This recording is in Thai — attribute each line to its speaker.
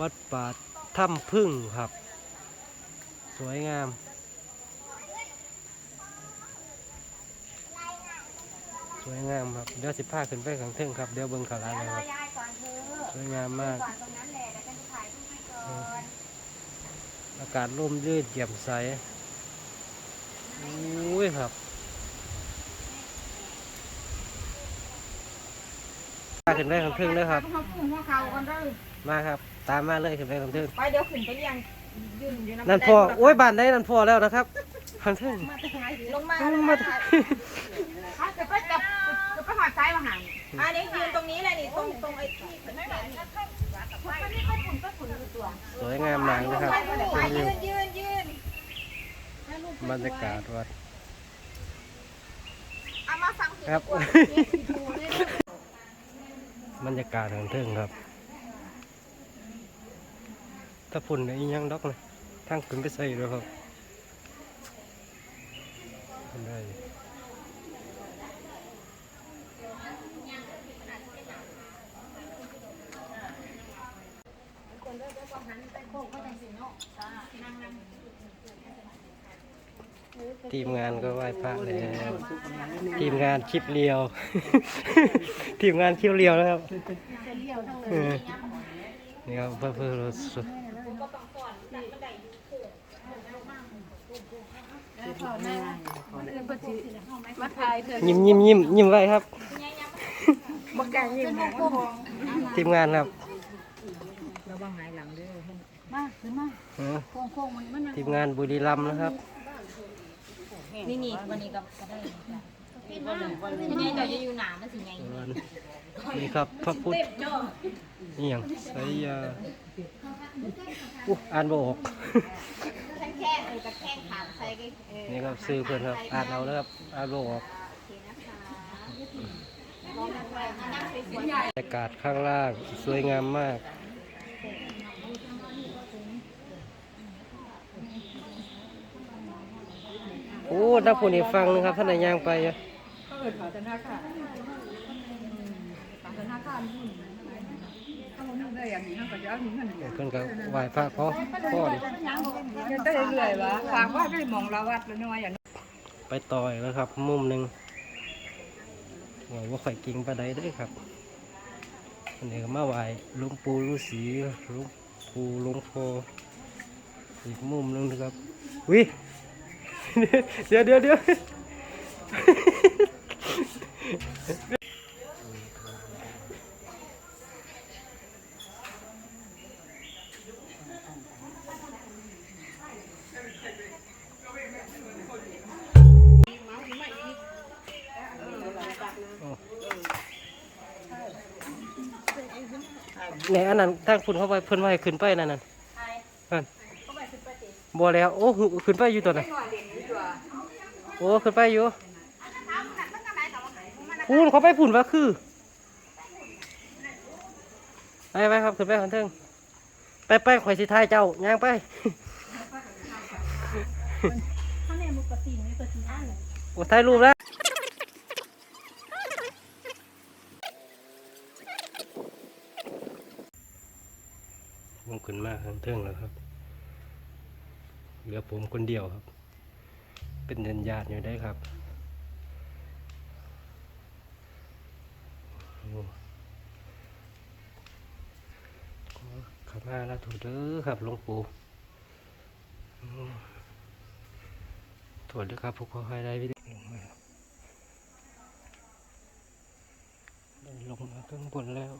Speaker 1: วัดป่าถ้ำพึ่งครับ สวยงาม สวยงามครับเดี๋ยวสิพาขึ้นไปข้างเทิงครับ เดี๋ยวเบิ่งขาลางเลยครับ
Speaker 2: ยายก่อนเถอะ
Speaker 1: สวยงามมาก
Speaker 2: ก่อนตรงนั้นแหละแล้วกันจะถ่ายรูปให้ก่อน
Speaker 1: อากาศร่มรื่นแจ่มใสอุ้ยครับพาขึ้นไปข้างเทิงเลยครับ
Speaker 2: เขาพุ่งหัวเขากันเลย
Speaker 1: มาครับ ตามมาเลยขึ้นไปข้างเทิง
Speaker 2: ไปเดี๋ยวขึ้นไปเรียงยืนอยู่ำ
Speaker 1: นั่นพอโอ้ยบ้านได้นั่นพอแล้วนะครับข้างเทิง
Speaker 2: ลงมา
Speaker 1: ลงมา
Speaker 2: เขาจะไปจับจะไปหอดซ้ายมาหันอันนี้ยืนตรงนี้เลยนี่ตรงตรงไอ้ที่ไม่ไหวไม่ไม่ค่อยฝุ่นก็ฝุ่นอยู่ตัว
Speaker 1: สวยงามมากนะครับ
Speaker 2: ไป
Speaker 1: ชมวิ
Speaker 2: ยื
Speaker 1: วน
Speaker 2: ยืนยืน
Speaker 1: บรรยากาศวัด
Speaker 2: เอามาฟังเสียง
Speaker 1: ครับ
Speaker 2: ดีกว่า
Speaker 1: บรรยากาศข้างเทิงครับ ถ้าฝุ่นเนี่ยอีหยังดอกนะทางขึ้นไปใส่ด้วยครับขึ้นได้ทีมงานก็ไหว้พระแล้วทีมงานคลิปเรียว ทีมงานคลิปเรียวนะครับเออนี่ครับเพื่อเพื่อรถสุด
Speaker 2: มาถ่ายเถอะ
Speaker 1: ยิ้มยิ้มยิ้มยิ้มไว้ครับ
Speaker 2: บักไก่ยิ้ม
Speaker 1: ทีมงานครับ
Speaker 2: ระวังหายหลังเด้อมาขึ้นมาโค้งโค้งมันมัน
Speaker 1: ทีมงานบุรีรัมย์นะครับ
Speaker 2: นี่นี่วันนี้ก็ได้พี่น้าทีนี้เราจะอยู่หนามันสิไง
Speaker 1: นี่ครับพระพุทธนี่ย่างไสยาอู้อ่านบ่ออก
Speaker 2: แข้งแข้งเออกับแค่ นเออ
Speaker 1: นี่ครับซื้อเพื่อนครับอ่านเอาแล้วครับอ่านบ่ออก
Speaker 2: โอเคนะคะมองไปมานั่งสวย
Speaker 1: บรรยากาศข้างล่างสวยงามมากโอ้ถ้าผู้นี้ฟังนะครับท่านนายย่างไปอะ
Speaker 3: เขาเอิดขอธนาคารขอธนาคารหุ้นถ้าเรานั่ง ได้อย่างนี้เราก็จะเอาเงินเดือน
Speaker 1: เพิ่นก็ไหว้พระขอพร
Speaker 3: เงินได้เรื่อยวะฝากว่าได้มองละวัดละน้อยอย่างนี้
Speaker 1: ไปต่อยแล้วครับ มุมหนึ่งว่าว่าข่อยกิ่งปลาไดเด้ครับอันนี้ก็มาไหว้หลวงปู่ฤาษีหลวงปู่หลวงพ่ออีกมุมหนึงนะครับวิเดี๋ยวเดี๋ยวเดี๋ยว ไหนอันนั้นทางคุณเขาไปเพิ่นว่าให้ขึ้นไปนั่นน่ะนั่นบ่แล้วโอ้หูขึ้นไปอยู่ตัวน่ะโอ้ขึ้นไปอยู่พูนเขาไปพุ่นว่าคือไปไปครับขึ้นไปขันเทิงไปไปข่อยสิทายเจ้าย่างไป
Speaker 2: ถ้าในมุกกระติงนี่ก็สีอ่านเลย
Speaker 1: โอ้ถ่ายรูปแล้ว ขึ้นมาข้างเทิงแล้วครับ เหลือผมคนเดียวครับ เป็นญาติญาติอยู่ได้ครับโอ้ขอขมาแล้วถูกเด้อครับหลวงปู่โอ้โทษด้วยครับผู้ขอให้ได้วิดีลงมาลงมาข้างบนแล้ว